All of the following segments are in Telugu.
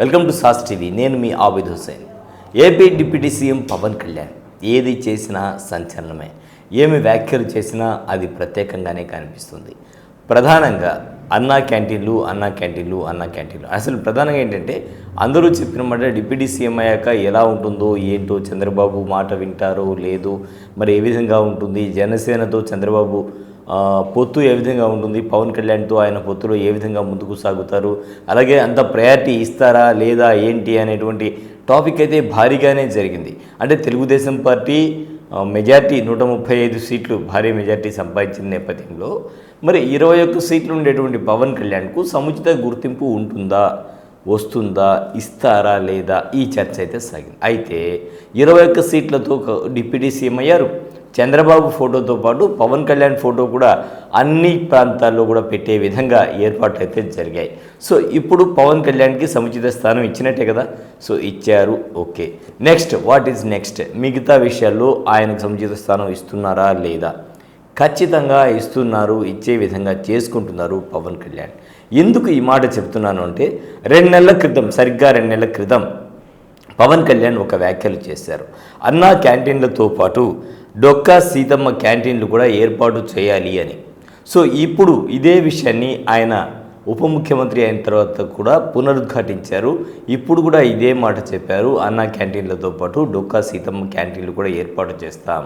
వెల్కమ్ టు సాస్ టీవీ. నేను మీ Abid Hussain AP deputy CM Pawan Kalyan ఏది చేసినా సంచలనమే. ఏమి వ్యాఖ్యలు చేసినా అది ప్రత్యేకంగానే కనిపిస్తుంది. ప్రధానంగా అన్నా క్యాంటీన్లు అన్నా క్యాంటీన్లు అన్నా క్యాంటీన్లు. అసలు ప్రధానంగా ఏంటంటే అందరూ చెప్పిన మాట డిప్యూటీ సీఎం అయ్యాక ఎలా ఉంటుందో ఏంటో చంద్రబాబు మాట వింటారో లేదో మరి ఏ విధంగా ఉంటుంది జనసేనతో చంద్రబాబు పొత్తు ఏ విధంగా ఉంటుంది? పవన్ కళ్యాణ్తో ఆయన పొత్తులో ఏ విధంగా ముందుకు సాగుతారు? అలాగే అంత ప్రయారిటీ ఇస్తారా లేదా ఏంటి అనేటువంటి టాపిక్ అయితే భారీగానే జరిగింది. అంటే తెలుగుదేశం పార్టీ మెజార్టీ నూట ముప్పై ఐదు సీట్లు భారీ మెజార్టీ సంపాదించిన నేపథ్యంలో మరి ఇరవై ఒక్క సీట్లు ఉండేటువంటి పవన్ కళ్యాణ్కు సముచిత గుర్తింపు ఉంటుందా? వస్తుందా? ఇస్తారా లేదా? ఈ చర్చ అయితే సాగింది. అయితే ఇరవై ఒక్క సీట్లతో ఒక డిప్యూటీ సీఎం అయ్యారు. చంద్రబాబు ఫోటోతో పాటు పవన్ కళ్యాణ్ ఫోటో కూడా అన్ని ప్రాంతాల్లో కూడా పెట్టే విధంగా ఏర్పాట్లు అయితే జరిగాయి. సో ఇప్పుడు పవన్ కళ్యాణ్కి సముచిత స్థానం ఇచ్చినట్టే కదా? సో ఇచ్చారు. Okay. Next what is next? మిగతా విషయాల్లో ఆయనకు సముచిత స్థానం ఇస్తున్నారా లేదా? ఖచ్చితంగా ఇస్తున్నారు ఇచ్చే విధంగా చేసుకుంటున్నారు పవన్ కళ్యాణ్. ఎందుకు ఈ మాట చెప్తున్నాను అంటే రెండు నెలల క్రితం సరిగ్గా రెండు నెలల క్రితం పవన్ కళ్యాణ్ ఒక వ్యాఖ్యలు చేశారు. అన్నా క్యాంటీన్లతో పాటు డొక్కా సీతమ్మ క్యాంటీన్లు కూడా ఏర్పాటు చేయాలి అని. సో ఇప్పుడు ఇదే విషయాన్ని ఆయన ఉప ముఖ్యమంత్రి అయిన తర్వాత కూడా పునరుద్ఘాటించారు. ఇప్పుడు కూడా ఇదే మాట చెప్పారు. అన్న క్యాంటీన్లతో పాటు డొక్కా సీతమ్మ క్యాంటీన్లు కూడా ఏర్పాటు చేస్తాం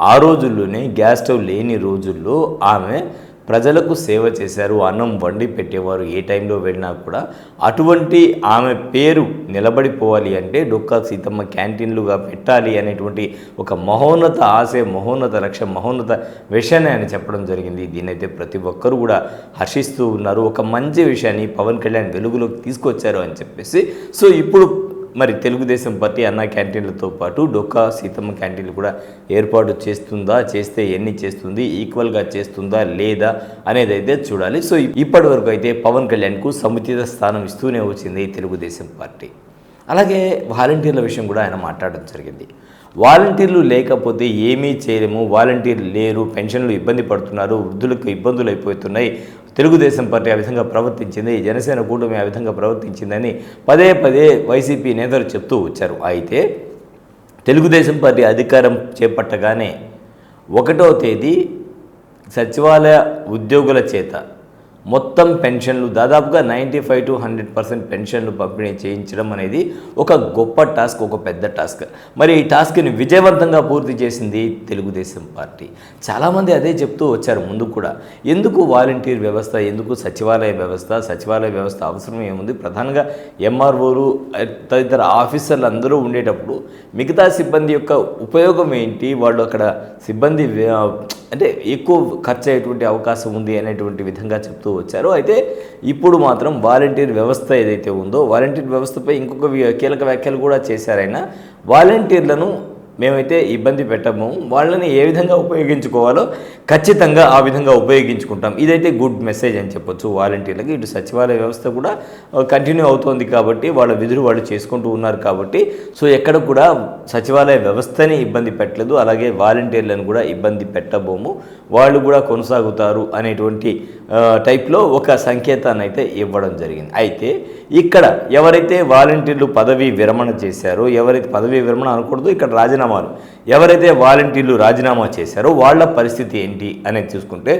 ఆ రోజుల్లోనే గ్యాస్ స్టవ్ లేని రోజుల్లో ఆమె ప్రజలకు సేవ చేశారు అన్నం వండి పెట్టేవారు ఏ టైంలో వెళ్ళినా కూడా అటువంటి ఆమె పేరు నిలబడిపోవాలి అంటే డొక్కా సీతమ్మ క్యాంటీన్లుగా పెట్టాలి అనేటువంటి ఒక మహోన్నత ఆశ మహోన్నత లక్ష్యం మహోన్నత విషయాన్ని ఆయన చెప్పడం జరిగింది. దీనైతే ప్రతి ఒక్కరు కూడా హర్షిస్తూ ఉన్నారు. ఒక మంచి విషయాన్ని పవన్ కళ్యాణ్ వెలుగులోకి తీసుకొచ్చారు అని చెప్పేసి. సో ఇప్పుడు మరి తెలుగుదేశం పార్టీ అన్న క్యాంటీన్లతో పాటు డొక్కా సీతమ్మ క్యాంటీన్లు కూడా ఏర్పాటు చేస్తుందా చేస్తే ఎన్ని చేస్తుంది ఈక్వల్గా చేస్తుందా లేదా అనేది అయితే చూడాలి. సో ఇప్పటి వరకు అయితే పవన్ కళ్యాణ్కు సముచిత స్థానం ఇస్తూనే వచ్చింది తెలుగుదేశం పార్టీ. అలాగే వాలంటీర్ల విషయం కూడా ఆయన మాట్లాడడం జరిగింది. వాలంటీర్లు లేకపోతే ఏమీ చేయలేము వాలంటీర్లు లేరు పెన్షన్లు ఇబ్బంది పడుతున్నారు వృద్ధులకు ఇబ్బందులు అయిపోతున్నాయి తెలుగుదేశం పార్టీ ఆ విధంగా ప్రవర్తించింది జనసేన కూటమి ఆ విధంగా ప్రవర్తించిందని పదే పదే వైసీపీ నేతలు చెప్తూ వచ్చారు. అయితే తెలుగుదేశం పార్టీ అధికారం చేపట్టగానే ఒకటో తేదీ సచివాలయ ఉద్యోగుల చేత మొత్తం పెన్షన్లు దాదాపుగా ninety five to hundred percent పెన్షన్లు పంపిణీ చేయించడం అనేది ఒక గొప్ప టాస్క్ ఒక పెద్ద టాస్క్. మరి ఈ టాస్క్ని విజయవంతంగా పూర్తి చేసింది తెలుగుదేశం పార్టీ. చాలామంది అదే చెప్తూ వచ్చారు ముందు కూడా. ఎందుకు వాలంటీర్ వ్యవస్థ ఎందుకు సచివాలయ వ్యవస్థ సచివాలయ వ్యవస్థ అవసరం ఏముంది? ప్రధానంగా ఎంఆర్ఓలు తదితర ఆఫీసర్లు అందరూ ఉండేటప్పుడు మిగతా సిబ్బంది యొక్క ఉపయోగం ఏంటి? వాళ్ళు అక్కడ సిబ్బంది అంటే ఎక్కువ ఖర్చు అయ్యేటువంటి అవకాశం ఉంది అనేటువంటి విధంగా చెప్తూ వచ్చారు. అయితే ఇప్పుడు మాత్రం వాలంటీర్ వ్యవస్థ ఏదైతే ఉందో వాలంటీర్ వ్యవస్థపై ఇంకొక కీలక వ్యాఖ్యలు కూడా చేశారైనా వాలంటీర్లను మేమైతే ఇబ్బంది పెట్టము. వాళ్ళని ఏ విధంగా ఉపయోగించుకోవాలో ఖచ్చితంగా ఆ విధంగా ఉపయోగించుకుంటాం. ఇదైతే గుడ్ మెసేజ్ అని చెప్పొచ్చు. వాలంటీర్లకి ఇటు సచివాలయ వ్యవస్థ కూడా కంటిన్యూ అవుతోంది కాబట్టి వాళ్ళ విధులు వాళ్ళు చేసుకుంటూ ఉన్నారు కాబట్టి సో ఎక్కడ కూడా సచివాలయ వ్యవస్థని ఇబ్బంది పెట్టలేదు. అలాగే వాలంటీర్లను కూడా ఇబ్బంది పెట్టబోము. వాళ్ళు కూడా కొనసాగుతారు అనేటువంటి టైప్లో ఒక సంకేతాన్ని అయితే ఇవ్వడం జరిగింది. అయితే ఇక్కడ ఎవరైతే వాలంటీర్లు పదవీ విరమణ చేశారో ఎవరైతే పదవీ విరమణ అనకూడదు ఇక్కడ రాజీనామాలు. ఎవరైతే వాలంటీర్లు రాజీనామా చేశారో వాళ్ళ పరిస్థితి ఏంటి అనేది చూసుకుంటే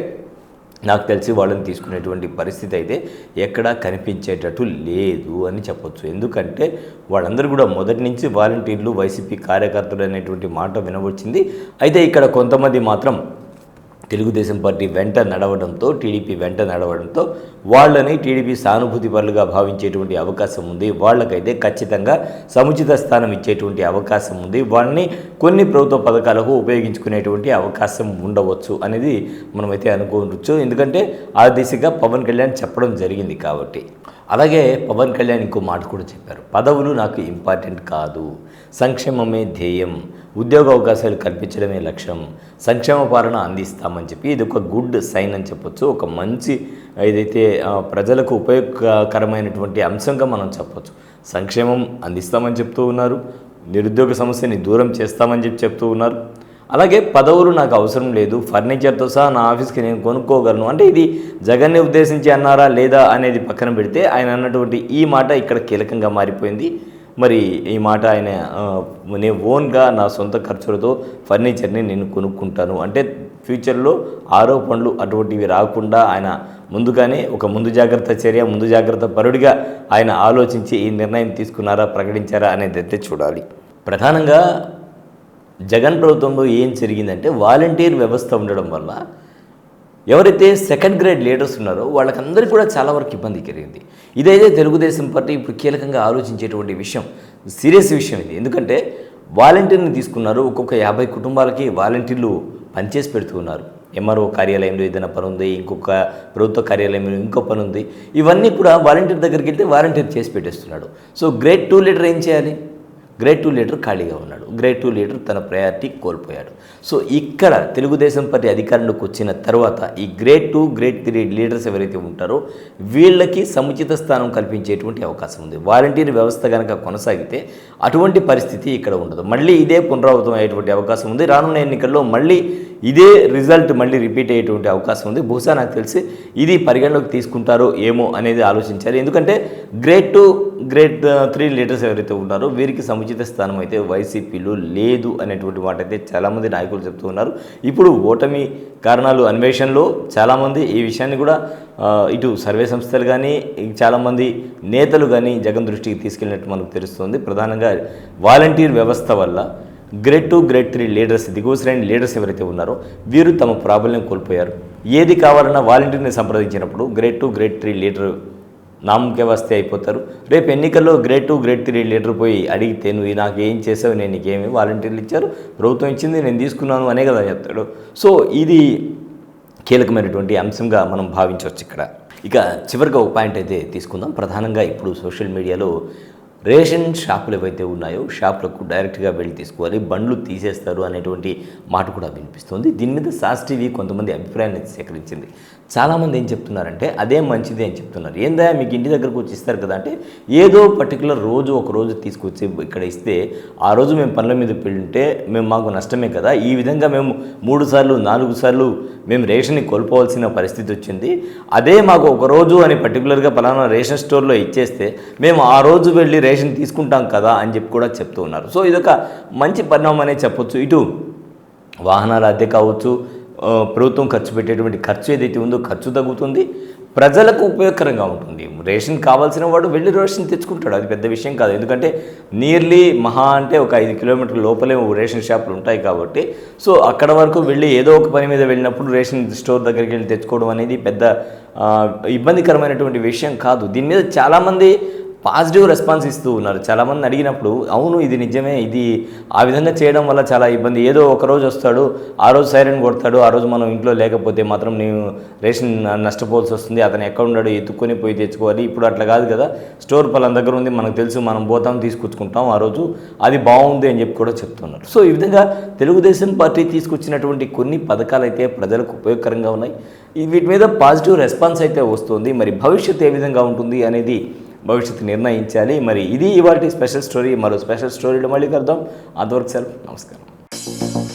నాకు తెలిసి వాళ్ళని తీసుకునేటువంటి పరిస్థితి అయితే ఎక్కడా కనిపించేటట్టు లేదు అని చెప్పొచ్చు. ఎందుకంటే వాళ్ళందరూ కూడా మొదటి నుంచి వాలంటీర్లు వైసీపీ కార్యకర్తలు అనేటువంటి మాట వినవచ్చింది అయితే ఇక్కడ కొంతమంది మాత్రం తెలుగుదేశం పార్టీ వెంట నడవడంతో టీడీపీ వెంట నడవడంతో వాళ్ళని టీడీపీ సానుభూతి పరులుగా భావించేటువంటి అవకాశం ఉంది. వాళ్ళకైతే ఖచ్చితంగా సముచిత స్థానం ఇచ్చేటువంటి అవకాశం ఉంది. వాళ్ళని కొన్ని ప్రభుత్వ పథకాలకు ఉపయోగించుకునేటువంటి అవకాశం ఉండవచ్చు అనేది మనమైతే అనుకోవచ్చు. ఎందుకంటే ఆ దిశగా పవన్ కళ్యాణ్ చెప్పడం జరిగింది కాబట్టి. అలాగే పవన్ కళ్యాణ్ ఇంకో మాట కూడా చెప్పారు. పదవులు నాకు ఇంపార్టెంట్ కాదు. సంక్షేమమే ధ్యేయం. ఉద్యోగ అవకాశాలు కల్పించడమే లక్ష్యం. సంక్షేమ పాలన అందిస్తామని చెప్పి ఇది ఒక గుడ్ సైన్ అని చెప్పొచ్చు. ఒక మంచి ఏదైతే ప్రజలకు ఉపయోగకరమైనటువంటి అంశంగా మనం చెప్పొచ్చు. సంక్షేమం అందిస్తామని చెప్తూ ఉన్నారు. నిరుద్యోగ సమస్యని దూరం చేస్తామని చెప్పి చెప్తూ ఉన్నారు. అలాగే పదవులు నాకు అవసరం లేదు ఫర్నిచర్తో సహా నా ఆఫీస్కి నేను కొనుక్కోగలను. అంటే ఇది జగన్ని ఉద్దేశించి అన్నారా లేదా అనేది పక్కన పెడితే ఆయన అన్నటువంటి ఈ మాట ఇక్కడ కీలకంగా మారిపోయింది. మరి ఈ మాట ఆయన నేను ఓన్గా నా సొంత ఖర్చులతో ఫర్నిచర్ని నేను కొనుక్కుంటాను. అంటే ఫ్యూచర్లో ఆరోపణలు అటువంటివి రాకుండా ఆయన ముందుగానే ఒక ముందు జాగ్రత్త చర్య ముందు జాగ్రత్త పరుడిగా ఆయన ఆలోచించి ఈ నిర్ణయం తీసుకున్నారా ప్రకటించారా అనేది అయితే చూడాలి. ప్రధానంగా జగన్ ప్రభుత్వంలో ఏం జరిగిందంటే వాలంటీర్ వ్యవస్థ ఉండడం వల్ల ఎవరైతే సెకండ్ గ్రేడ్ లీడర్స్ ఉన్నారో వాళ్ళకందరికీ కూడా చాలా వరకు ఇబ్బంది కలిగింది. ఇదైతే తెలుగుదేశం పార్టీ ఇప్పుడు కీలకంగా ఆలోచించేటువంటి విషయం సీరియస్ విషయం ఇది. ఎందుకంటే వాలంటీర్ని తీసుకున్నారు ఒక్కొక్క యాభై కుటుంబాలకి వాలంటీర్లు పనిచేసి పెడుతూ ఉన్నారు ఎంఆర్ఓ కార్యాలయంలో ఏదైనా పని ఉంది ఇంకొక ప్రభుత్వ కార్యాలయంలో ఇంకో పని ఉంది ఇవన్నీ కూడా వాలంటీర్ దగ్గరికి వెళ్తే వాలంటీర్ చేసి పెట్టేస్తున్నాడు. సో గ్రేడ్ టూ లీటర్ ఏం చేయాలి? గ్రేడ్ టూ లీడర్ ఖాళీగా ఉన్నాడు. గ్రేడ్ టూ లీడర్ తన ప్రయారిటీ కోల్పోయాడు. సో ఇక్కడ తెలుగుదేశం పార్టీ అధికారంలోకి వచ్చిన తర్వాత ఈ grade two grade three leaders ఎవరైతే ఉంటారో వీళ్ళకి సముచిత స్థానం కల్పించేటువంటి అవకాశం ఉంది. వాలంటీర్ వ్యవస్థ కనుక కొనసాగితే అటువంటి పరిస్థితి ఇక్కడ ఉండదు. మళ్ళీ ఇదే పునరావృతం అయ్యేటువంటి అవకాశం ఉంది. రానున్న ఎన్నికల్లో మళ్ళీ ఇదే రిజల్ట్ మళ్ళీ రిపీట్ అయ్యేటువంటి అవకాశం ఉంది. బహుశా నాకు తెలిసి ఇది పరిగణలోకి తీసుకుంటారో ఏమో అనేది ఆలోచించాలి. ఎందుకంటే grade two grade three leaders ఎవరైతే ఉన్నారో వీరికి సముచిత ఉచిత స్థానం అయితే వైసీపీలో లేదు అనేటువంటి మాట అయితే చాలామంది నాయకులు చెప్తూ ఉన్నారు. ఇప్పుడు ఓటమి కారణాలు అన్వేషణలో చాలామంది ఈ విషయాన్ని కూడా ఇటు సర్వే సంస్థలు కానీ చాలామంది నేతలు కానీ జగన్ దృష్టికి తీసుకెళ్ళినట్టు మనకు తెలుస్తుంది. ప్రధానంగా వాలంటీర్ వ్యవస్థ వల్ల grade two grade three leaders దిగువ శ్రేణి లీడర్స్ ఎవరైతే ఉన్నారో వీరు తమ ప్రాబల్యం కోల్పోయారు. ఏది కావాలన్నా వాలంటీర్ని సంప్రదించినప్పుడు grade two grade three leader నామకే వస్తే అయిపోతారు. రేపు ఎన్నికల్లో grade two grade three leader పోయి అడిగితే నువ్వు నాకు ఏం చేసావు? నేను నీకేమి వాలంటీర్లు ఇచ్చారు? ప్రభుత్వం ఇచ్చింది నేను తీసుకున్నాను అనే కదా చెప్తాడు. సో ఇది కీలకమైనటువంటి అంశంగా మనం భావించవచ్చు ఇక్కడ. ఇక చివరిగా ఒక పాయింట్ అయితే తీసుకుందాం. ప్రధానంగా ఇప్పుడు సోషల్ మీడియాలో రేషన్ షాపులు ఏవైతే ఉన్నాయో షాపులకు డైరెక్ట్గా వెళ్ళి తీసుకోవాలి బండ్లు తీసేస్తారు అనేటువంటి మాట కూడా వినిపిస్తుంది. దీని మీద సాస్ టీవీ కొంతమంది అభిప్రాయాన్ని సేకరించింది. చాలామంది ఏం చెప్తున్నారంటే అదే మంచిది అని చెప్తున్నారు. ఏందా మీకు ఇంటి దగ్గరకు వచ్చి ఇస్తారు కదా అంటే ఏదో పర్టికులర్ రోజు ఒక రోజు తీసుకొచ్చి ఇక్కడ ఇస్తే ఆ రోజు మేము పనుల మీద పెళ్ళుంటే మేము మాకు నష్టమే కదా. ఈ విధంగా మేము మూడు సార్లు నాలుగు సార్లు మేము రేషన్ని కోల్పోవాల్సిన పరిస్థితి వచ్చింది. అదే మాకు ఒక రోజు అని పర్టికులర్గా పలానా రేషన్ స్టోర్లో ఇచ్చేస్తే మేము ఆ రోజు వెళ్ళి రేషన్ తీసుకుంటాం కదా అని చెప్పి కూడా చెప్తూ ఉన్నారు. సో ఇదొక మంచి పరిణామం అనే చెప్పొచ్చు. ఇటు వాహనాల అద్దె కావచ్చు ప్రభుత్వం ఖర్చు పెట్టేటువంటి ఖర్చు ఏదైతే ఉందో ఖర్చు తగ్గుతుంది ప్రజలకు ఉపయోగకరంగా ఉంటుంది. రేషన్ కావాల్సిన వాడు వెళ్ళి రేషన్ తెచ్చుకుంటాడు. అది పెద్ద విషయం కాదు. ఎందుకంటే నియర్లీ మహా అంటే ఒక ఐదు కిలోమీటర్ల లోపలే రేషన్ షాపులు ఉంటాయి కాబట్టి సో అక్కడ వరకు వెళ్ళి ఏదో ఒక పని మీద వెళ్ళినప్పుడు రేషన్ స్టోర్ దగ్గరికి వెళ్ళి తెచ్చుకోవడం అనేది పెద్ద ఇబ్బందికరమైనటువంటి విషయం కాదు. దీని మీద చాలామంది పాజిటివ్ రెస్పాన్స్ ఇస్తూ ఉన్నారు. చాలామంది అడిగినప్పుడు అవును ఇది నిజమే ఇది ఆ విధంగా చేయడం వల్ల చాలా ఇబ్బంది. ఏదో ఒక రోజు వస్తాడు ఆ రోజు సైరన్ కొడతాడు ఆ రోజు మనం ఇంట్లో లేకపోతే మాత్రం నేను రేషన్ నష్టపోవాల్సి వస్తుంది అతను ఎక్కడ ఉన్నాడు ఎత్తుక్కొని పోయి తెచ్చుకోవాలి. ఇప్పుడు అట్లా కాదు కదా. స్టోర్ పలాన దగ్గర ఉంది మనకు తెలుసు మనం పోతాం తీసుకొచ్చుకుంటాం ఆ రోజు అది బాగుంది అని చెప్పి కూడా చెప్తున్నారు. సో ఈ విధంగా తెలుగుదేశం పార్టీ తీసుకొచ్చినటువంటి కొన్ని పథకాలు అయితే ప్రజలకు ఉపయోగకరంగా ఉన్నాయి. వీటి మీద పాజిటివ్ రెస్పాన్స్ అయితే వస్తుంది. మరి భవిష్యత్ ఏ విధంగా ఉంటుంది అనేది భవిష్యత్తు నిర్ణయించాలి. మరి ఇది ఇవాళ స్పెషల్ స్టోరీ. మరో స్పెషల్ స్టోరీలో మళ్ళీ కలుద్దాం. అదొరకు సెల్ఫ్ నమస్కారం.